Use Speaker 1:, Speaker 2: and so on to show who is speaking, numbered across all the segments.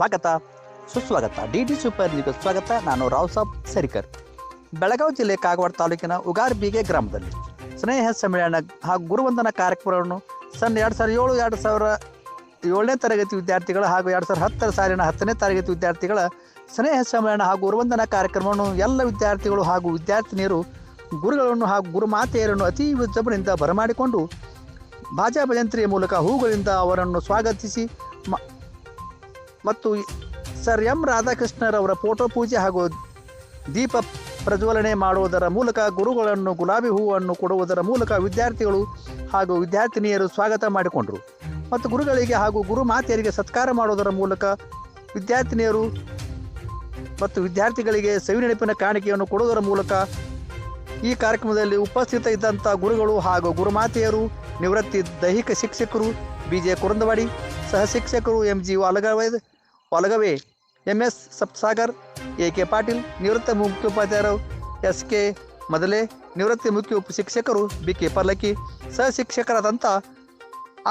Speaker 1: ಸ್ವಾಗತ. ಸುಸ್ವಾಗತ. D D super ನ್ಯೂಸ್ಗೆ ಸ್ವಾಗತ. ನಾನು ರಾವ್ ಸಾಬ್ ಸರಿಕರ್. ಬೆಳಗಾವಿ ಜಿಲ್ಲೆ ಕಾಗವಾಡ ತಾಲೂಕಿನ ಉಗಾರ್ಬೀಗೆ ಗ್ರಾಮದಲ್ಲಿ ಸ್ನೇಹ ಸಮ್ಮೇಳನ ಹಾಗೂ ಗುರುವಂದನ ಕಾರ್ಯಕ್ರಮವನ್ನು ಸನ್ ಎರಡು ಸಾವಿರದ ಏಳು, ಎರಡು ಸಾವಿರ ಏಳನೇ ತರಗತಿ ವಿದ್ಯಾರ್ಥಿಗಳ ಹಾಗೂ ಎರಡು ಸಾವಿರದ ಹತ್ತರ ಸಾಲಿನ ಹತ್ತನೇ ತರಗತಿ ವಿದ್ಯಾರ್ಥಿಗಳ ಸ್ನೇಹ ಸಮ್ಮೇಳನ ಹಾಗೂ ಗುರುವಂದನ ಕಾರ್ಯಕ್ರಮವನ್ನು ಎಲ್ಲ ವಿದ್ಯಾರ್ಥಿಗಳು ಹಾಗೂ ವಿದ್ಯಾರ್ಥಿನಿಯರು, ಗುರುಗಳನ್ನು ಹಾಗೂ ಗುರುಮಾತೆಯರನ್ನು ಅತಿ ವಿಜೃಂಭಣೆಯಿಂದ ಬರಮಾಡಿಕೊಂಡು, ಬಾಜಾ ಭಜಂತ್ರಿಯ ಮೂಲಕ ಹೂಗಳಿಂದ ಅವರನ್ನು ಸ್ವಾಗತಿಸಿ ಮತ್ತು ಸರ್ ಎಂ ರಾಧಾಕೃಷ್ಣರವರ ಫೋಟೋ ಪೂಜೆ ಹಾಗೂ ದೀಪ ಪ್ರಜ್ವಲನೆ ಮಾಡುವುದರ ಮೂಲಕ ಗುರುಗಳನ್ನು ಗುಲಾಬಿ ಹೂವನ್ನು ಕೊಡುವುದರ ಮೂಲಕ ವಿದ್ಯಾರ್ಥಿಗಳು ಹಾಗೂ ವಿದ್ಯಾರ್ಥಿನಿಯರು ಸ್ವಾಗತ ಮಾಡಿಕೊಂಡರು. ಮತ್ತು ಗುರುಗಳಿಗೆ ಹಾಗೂ ಗುರು ಮಾತೆಯರಿಗೆ ಸತ್ಕಾರ ಮಾಡುವುದರ ಮೂಲಕ ವಿದ್ಯಾರ್ಥಿನಿಯರು ಮತ್ತು ವಿದ್ಯಾರ್ಥಿಗಳಿಗೆ ಸವಿನೆನಪಿನ ಕಾಣಿಕೆಯನ್ನು ಕೊಡುವುದರ ಮೂಲಕ ಈ ಕಾರ್ಯಕ್ರಮದಲ್ಲಿ ಉಪಸ್ಥಿತ ಇದ್ದಂಥ ಗುರುಗಳು ಹಾಗೂ ಗುರುಮಾತೆಯರು, ನಿವೃತ್ತಿ ದೈಹಿಕ ಶಿಕ್ಷಕರು ಬಿ ಜೆ ಕುರಂದವಾಡಿ, ಸಹ ಶಿಕ್ಷಕರು, M G Walagave Walagave M S Sapsagar, A K Patil, ನಿವೃತ್ತ ಮುಖ್ಯೋಪಾಧ್ಯಾಯರು ಎಸ್ ಕೆ ಮೊದಲೇ, ನಿವೃತ್ತ ಮುಖ್ಯ ಉಪ ಶಿಕ್ಷಕರು ಬಿ ಕೆ ಪರ್ಲಕ್ಕಿ ಸಹ ಶಿಕ್ಷಕರಾದಂಥ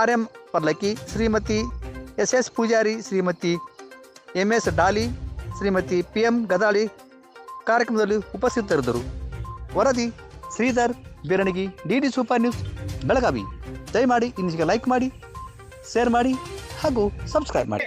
Speaker 1: R M Parlakki, Shrimati S S Pujari, Shrimati M S Dali, Shrimati P M Gadali ಕಾರ್ಯಕ್ರಮದಲ್ಲಿ ಉಪಸ್ಥಿತರಿದ್ದರು. ವರದಿ Shridhar Biranigi, D D super news, Belagavi. ದಯಮಾಡಿ ಇನ್ನಿಗೆ ಲೈಕ್ ಮಾಡಿ, ಶೇರ್ ಮಾಡಿ ಹಾಗೂ ಸಬ್ಸ್ಕ್ರೈಬ್ ಮಾಡಿ.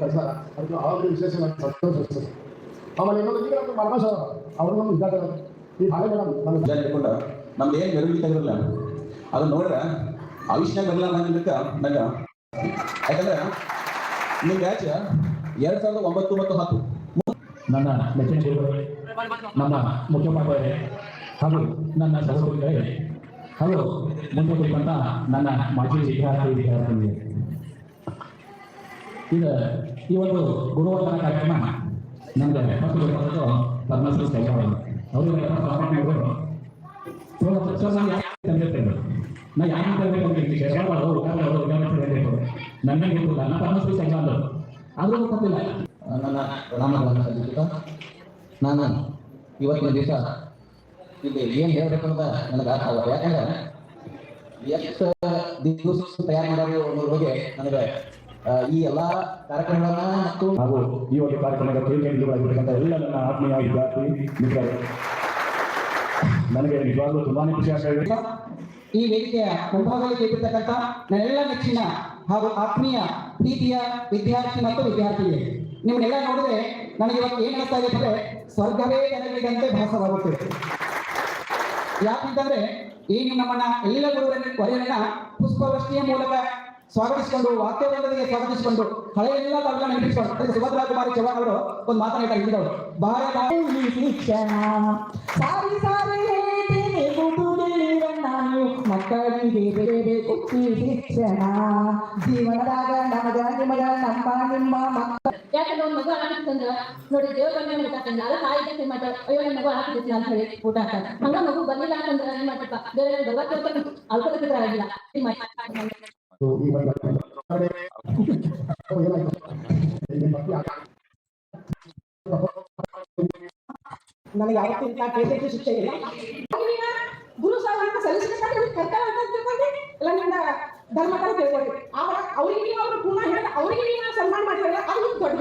Speaker 2: ಕೆಲಸ ಅದಕ್ಕೆ ಅವ್ರಿಗೆ ವಿಶೇಷ ಸಂತೋಷ ಆಮೇಲೆ ಇನ್ನೊಂದು ಈಗ ನಮ್ಮ ಮನಸ ಅವರು ನಮ್ಮ ವಿದ್ಯಾರ್ಥಿಗಳು ಈ ಹಾಗೆ ಮೇಡಮ್ ನಮ್ಮ
Speaker 3: ವಿಚಾರ ಇಟ್ಕೊಂಡ ನಮ್ದು ಏನು ಮೆರವಣಿಗೆ ತೆಗಿರಲ್ಲ ಅದನ್ನ ನೋಡ್ರೆ ಆಯುಷ್ನಾಗ ಬರಲ್ಲ ಅನ್ನೋದಕ್ಕೆ ನಂಗೆ ಯಾಕಂದ್ರೆ ನಿಮ್ಮ ಬ್ಯಾಚ್ ಎರಡ್ ಸಾವಿರದ ಒಂಬತ್ತು ಮತ್ತು ಹತ್ತು.
Speaker 4: ನನ್ನ ನೆಚ್ಚಿನ ನನ್ನ ನಮ್ಮ ಮುಖ್ಯೋಪಾಧ್ಯಾಯರೇ ಹಾಗೂ ನನ್ನ ಸಹೋದರಿಗಳೇ ಹಾಗೂ ಮುಂದೆ ಕುರಿತಂತ ನನ್ನ ಮಾಜಿ ವಿದ್ಯಾರ್ಥಿ ವಿದ್ಯಾರ್ಥಿನಿಯರೇ ಈಗ ಈ ಒಂದು ಗುಣವರ್ಧನ ಕಾರ್ಯಕ್ರಮ ನಮ್ಗೆ ಫಸ್ಟ್ ಗೊತ್ತಾದದ್ದು ಪದ್ಮಶ್ರೀ ಕೈಗಾರ ಅವರು ಸರ್ ನಾನು ಅಂತ ಗೊತ್ತಿಲ್ಲ ನಾ ಆದರೂ ಗೊತ್ತಿಲ್ಲ.
Speaker 3: ನನ್ನ ನಾನು ಇವತ್ತಿನ ದಿವಸ ಇಲ್ಲಿ ಏನು ಅಂತ ನನಗೆ ಅರ್ಥ ಯಾಕಂದ್ರೆ ಎಷ್ಟು ದಿವಸ ತಯಾರು ಮಾಡೋದು ಅನ್ನೋದ್ರ ಬಗ್ಗೆ ನನಗೆ ಈ ಎಲ್ಲಾ ಕಾರ್ಯಕ್ರಮಗಳನ್ನ
Speaker 4: ಹಾಗೂ ಈ ಒಂದು ಕಾರ್ಯಕ್ರಮದ ಕೇಂದ್ರಗಳಾಗಿರ್ತಕ್ಕಂಥ ಎಲ್ಲ ನನ್ನ ಆತ್ಮೀಯ ವಿದ್ಯಾರ್ಥಿ ಮಿತ್ರರು ನನಗೆ ನಿಜವಾಗ್ಲೂ ತುಂಬಾನೇ ಖುಷಿ ಆಗ್ತಾ ಇದೆ.
Speaker 5: ಈ ವೇದಿಕೆಯ ಮುಂಭಾಗದಲ್ಲಿ ಇರತಕ್ಕಂಥ ನನ್ನೆಲ್ಲ ನೆಚ್ಚಿನ ಹಾಗೂ ಆತ್ಮೀಯ ಪ್ರೀತಿಯ ವಿದ್ಯಾರ್ಥಿ ಮತ್ತು ವಿದ್ಯಾರ್ಥಿಗಳಿಗೆ ನಿಮ್ಮನ್ನೆಲ್ಲ ನೋಡಿದ್ರೆ ನನಗೆ ಇವತ್ತು ಏನ್ ಅನಿಸ್ತಾ ಇದೆ ಸ್ವರ್ಗವೇ ನನಗಿದಂತೆ ಭಾಸವಾಗುತ್ತೆ. ಯಾಕಂತಂದ್ರೆ ಏನು ನಮ್ಮನ್ನ ಎಲ್ಲ ಗುರುವರನ್ನ ಪುಷ್ಪವೃಷ್ಟಿಯ ಮೂಲಕ ಸ್ವಾಗತಿಸಿಕೊಂಡು ವಾಕ್ಯವೃಂದರಿಗೆ ಸ್ವಾಗತಿಸಿಕೊಂಡು ಹಳೆಯೆಲ್ಲ ತಾವೆಲ್ಲ ನೆನಪಿಸಿಕೊಂಡು ಅದಕ್ಕೆ ಸುಭದ್ರಾ ಕುಮಾರಿ ಚೌಹಾಣ್ ಅವರು ಒಂದು ಮಾತನಾಡಿ ಹೇಳಿದವರು ಭಾರತ
Speaker 6: ಸಾರಿ ಸಾರಿ ನಾನು ಮಕ್ಕಳಿಗೆ ಬೇರೆ ಈ ಶಿಕ್ಷಣ. ಜೀವನದಾಗ ನಮಗ ನಿಮಗ ನಮ್ಮ ನಿಮ್ಮ ಮಕ್ಕಳ
Speaker 7: ಯಾಕಂದ್ರೆ ಒಂದು ಮಗು ಆಗಿತ್ತಂದ್ರ ನೋಡಿ ದೇವ್ರ ಮೇಲೆ ಊಟ ಹಾಕಂದ್ರ, ಅದ ತಾಯಿ ಜೊತೆ ಅಯ್ಯೋ ನನ್ನ ಮಗು ಹಾಕಿದ್ವಿ ಅಂತ ಹೇಳಿ ಊಟ ಹಾಕ ಹಂಗ ಮಗು ಬಂದಿಲ್ಲ ಅಂತಂದ್ರೆ ಏನ್ ಮಾಡ್ತಪ್ಪ? ಬೇರೆ ಬರ್ಬತ್ತ ಅಲ್ಪ ಆಗಿಲ್ಲ
Speaker 6: ನನಗೆ ಯಾವತ್ತೂ ಶಿಕ್ಷೆ ಇಲ್ಲ ಗುರು ಇಲ್ಲ ನನ್ನ ಧರ್ಮ ಅಂತ ತಿಳ್ಕೊಂಡೆ ಆವಾಗ ಅವ್ರಿಗೆ ಅವ್ರು ಹೇಳಿದ ಅವರಿಗೆ ನೀವು ಸನ್ಮಾನ ಮಾಡಿದ್ರೆ ಅದು ದೊಡ್ಡ